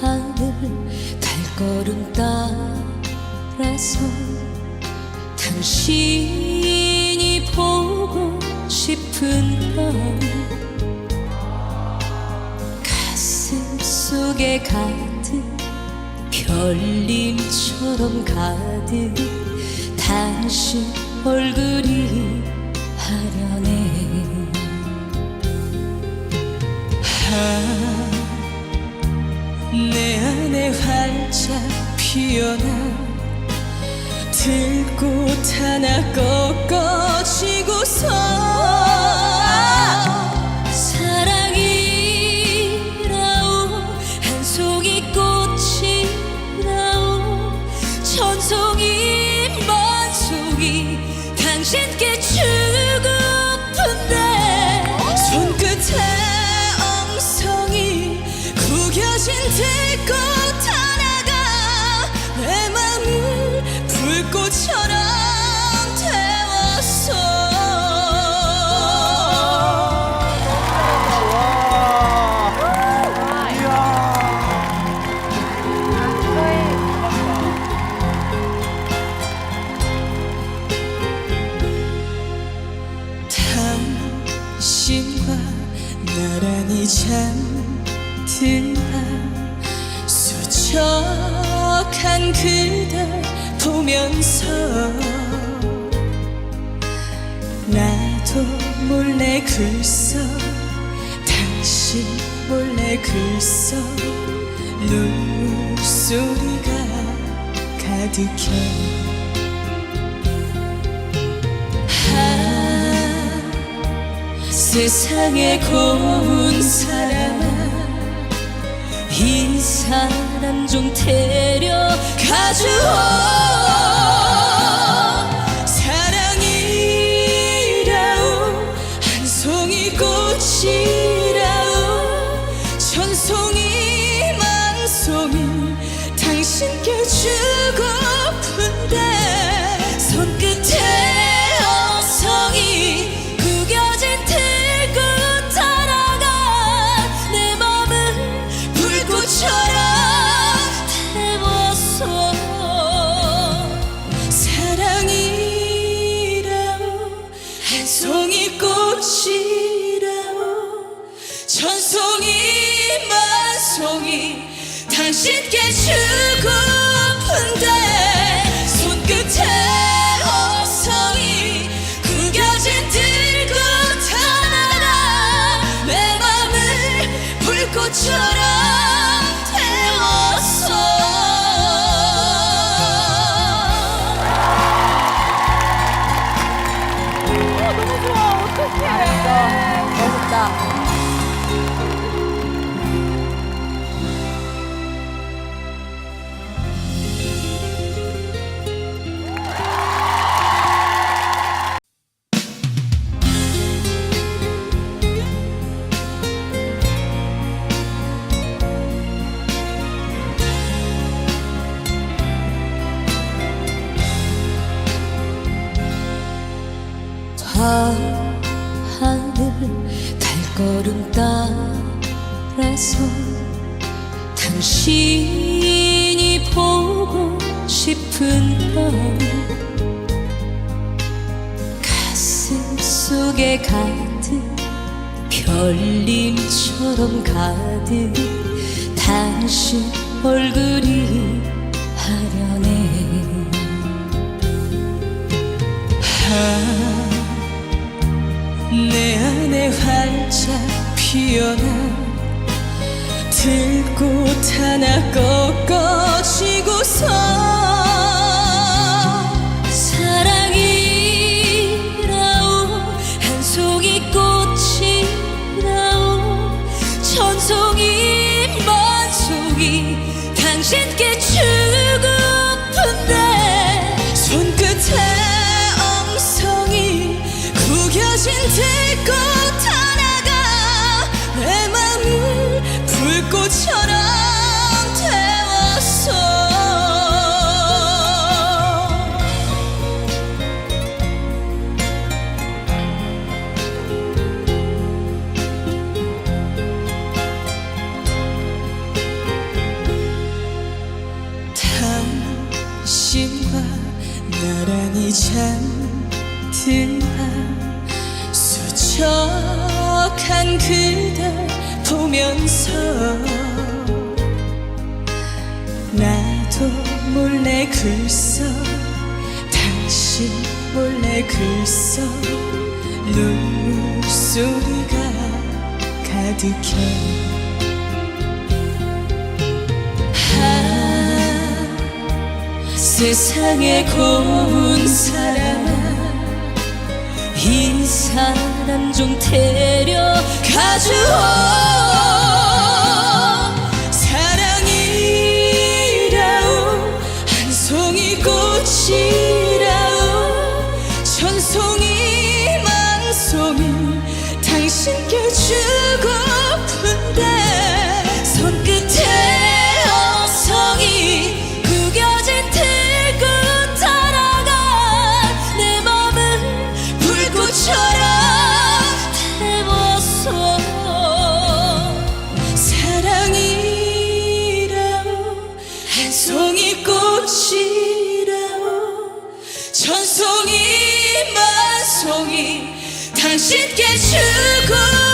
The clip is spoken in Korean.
하늘 발걸음 따라서 당신이 보고 싶은 건 가슴 속에 가득 별님처럼 가득 당신 얼굴이 아련해. 내 활짝 피어나 들꽃 하나 꺾어지고서 사랑이라오 한 송이 꽃이라오 천 송이 만 송이 잠들다 수척한 그대 보면서 나도 몰래 글써 당신 몰래 글써 눈물소리가 가득해 세상에 고운 사람아 이 사람 좀 사랑이라오 당신 하늘 발걸음 따라서 당신이 보고 싶은 건 가슴 속에 가득 별님처럼 가득 당신 얼굴이 아련해 내 안에 활짝 피어나 들꽃 하나 꺾어지고서 가라니 잠들아 수척한 그댈 보면서 나도 몰래 글써 당신 몰래 글써 눈물 소리가 가득해. 세상에 고운 사람 이 사람 좀 사랑이라오 태웠어 사랑이라오 한 송이 꽃이라오 천송이 만송이 당신께 주고픈데